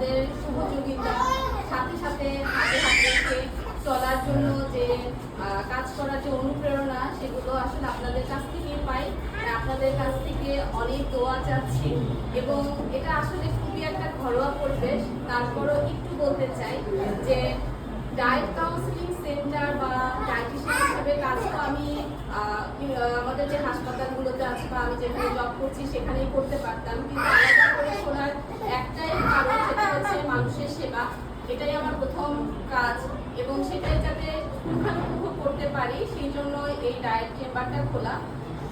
আপনাদের সহযোগিতা, সাথে সাথে হাতে হাতে চলার জন্য যে কাজ করার যে অনুপ্রেরণা, সেগুলো আসলে আপনাদের কাছ থেকে পাই। আপনাদের কাছ থেকে অনেক দোয়া চাচ্ছি। এবং এটা আসলে খুবই একটা ঘরোয়া পরিবেশ। তারপরও একটু বলতে চাই যে ডায়েট কাউন্সিলিং সেন্টার বা ডায়েটিশিয়ান হিসাবে কাজ তো আমি আমাদের যে হাসপাতালগুলোতে আছে বা আমি যেখানে জব করছি, সেখানেই করতে পারতাম। কিন্তু মানুষের সেবা, এটাই আমার প্রথম কাজ এবং সেটাই যাতে পুঙ্খানুপুঙ্খ করতে পারি, সেই জন্য এই ডায়েট চেম্বারটা খোলা।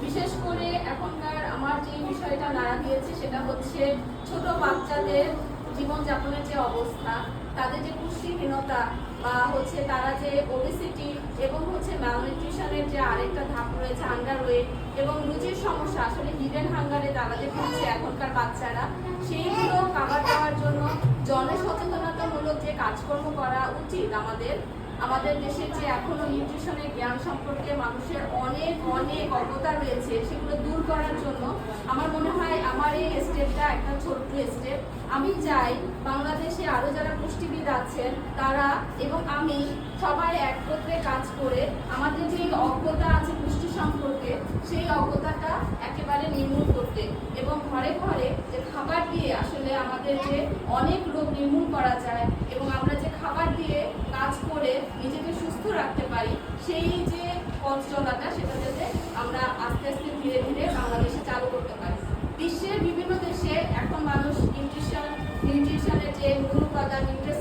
বিশেষ করে এখনকার আমার যে বিষয়টা নাড়া দিয়েছে, সেটা হচ্ছে ছোট বাচ্চাদের জীবনযাপনের যে অবস্থা, তাদের যে পুষ্টিহীনতা বা হচ্ছে তারা যে ওবেসিটি এবং হচ্ছে ম্যালনিউট্রিশনের যে আরেকটা ধাপ রয়েছে আন্ডার ওয়েট এবং রুচির সমস্যা, আসলে হিডেন হাঙ্গারে তারা যে করছে এখনকার বাচ্চারা জন্য জনসচেতনতামূলক যে কাজকর্ম করা উচিত আমাদের আমাদের দেশের যে এখনও নিউট্রিশনের জ্ঞান সম্পর্কে মানুষের অনেক অনেক অজ্ঞতা রয়েছে, সেগুলো দূর করার জন্য আমার মনে হয় আমার এই স্টেপটা একটা ছোট্ট স্টেপ আমি চাই বাংলাদেশে আরও যারা পুষ্টিবিদ আছেন, তারা এবং আমি সবাই একত্রে কাজ করে আমাদের যে অজ্ঞতা আছে পুষ্টি সম্পর্কে, সেই অজ্ঞতাটা একেবারে নির্মূল করতে এবং ঘরে ঘরে যে খাবার দিয়ে আসলে আমাদের যে অনেক রোগ নির্মূল করা যায় এবং আমরা যে খাবার দিয়ে কাজ করে নিজেকে সুস্থ রাখতে পারি, সেই যে পথ চলাটা সেটা যাতে আমরা আস্তে আস্তে ধীরে ধীরে বাংলাদেশে চালু করতে পারি। বিশ্বের বিভিন্ন দেশে এখন মানুষ নিউট্রিশন নিউট্রিশনের যে মূল উপাদান নিউট্রাসিউটিক্যালস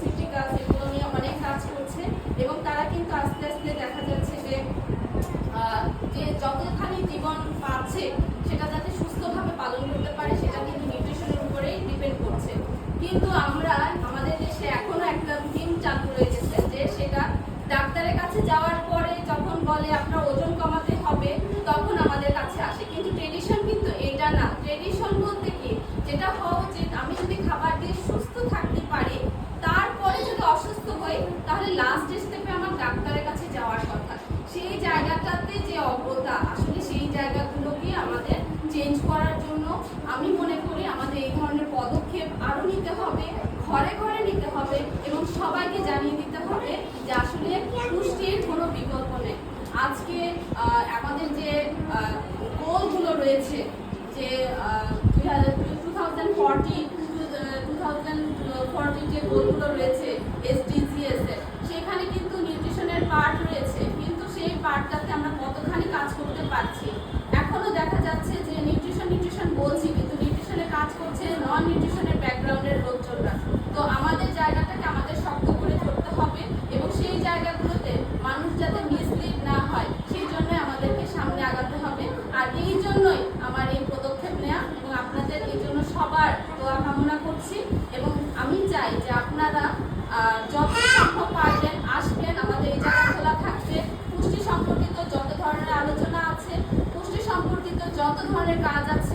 কাছে যাওয়ার পরে যখন বলে আপনার ওজন কমাতে হবে, তখন আমাদের কাছে আসে। কিন্তু ট্রেডিশন কিন্তু এটা না। ট্রেডিশন বলতে কি? যেটা হওয়া উচিত আমি যদি খাবার দিয়ে সুস্থ থাকতে পারি, তারপরে যদি অসুস্থ হই, তাহলে লাস্ট স্টেপে আমার ডাক্তারের কাছে যাওয়ার কথা। সেই জায়গাটাতে যে অজ্ঞতা আসলে সেই জায়গাগুলোকে আমাদের চেঞ্জ করার জন্য আমি মনে করি আমাদের এই ধরনের পদক্ষেপ আরও নিতে হবে, ঘরে ঘরে নিতে হবে এবং সবাইকে জানিয়ে দিতে হবে যে আসলে আজকে আমাদের যে গোলগুলো রয়েছে যে two thousand forty two thousand forty যে গোলগুলো রয়েছে এসডিজিএস এর সেখানে কিন্তু নিউট্রিশনের পার্ট রয়েছে কিন্তু সেই পার্টটাতে আমরা কতখানি কাজ করতে পারছি এখনও দেখা যাচ্ছে যে নিউট্রিশন নিউট্রিশন বলছি কিন্তু নিউট্রিশনে কাজ করছে নন নিউট্রিশনের ব্যাকগ্রাউন্ডের লোকজনরা তো আমাদের জায়গাটাকে আমাদের শক্ত করে ধরতে হবে এবং সেই জায়গাগুলোতে মানুষ যাতে মিসলিড না হয় সেই জন্য আমাদেরকে সামনে আগাতে হবে আর এই জন্যই আমার এই পদক্ষেপ নেওয়া এবং আপনাদের এই জন্য সবার দোয়া কামনা করছি এবং আমি চাই যে আপনারা যত সম্ভব পারবেন আসবেন। আমাদের এই জায়গা খোলা থাকবে পুষ্টি সম্পর্কিত যত ধরনের আলোচনা আছে, পুষ্টি সম্পর্কিত যত ধরনের কাজ আছে